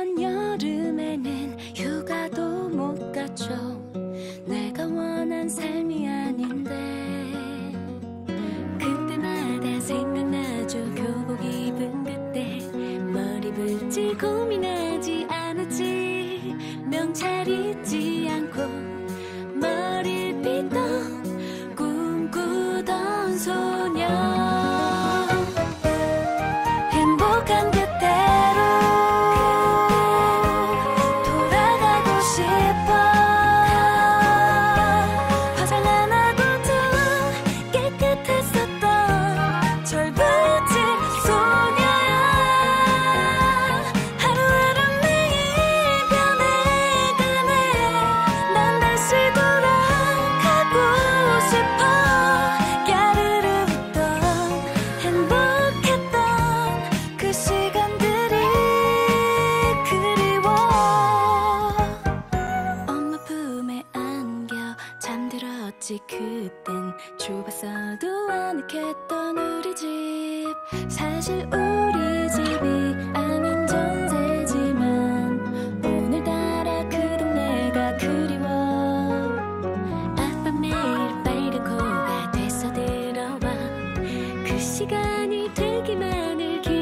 이번 여름에는 휴가도 못 갔죠. 내가 원한 삶이 아닌데. 그때마다 생각나죠. 교복 입은 그때 머리 붙일 고민하지 않았지. 명찰 잊지 않고 머리를 빗던 꿈꾸던 소녀. 아직 그땐 좁았어도 아늑했던 우리 집. 사실 우리 집이 아닌 전세지만 오늘따라 그 동네가 그리워. 아빠 매일 빨간 코가 됐어 들어와. 그 시간이 되기만을 기다려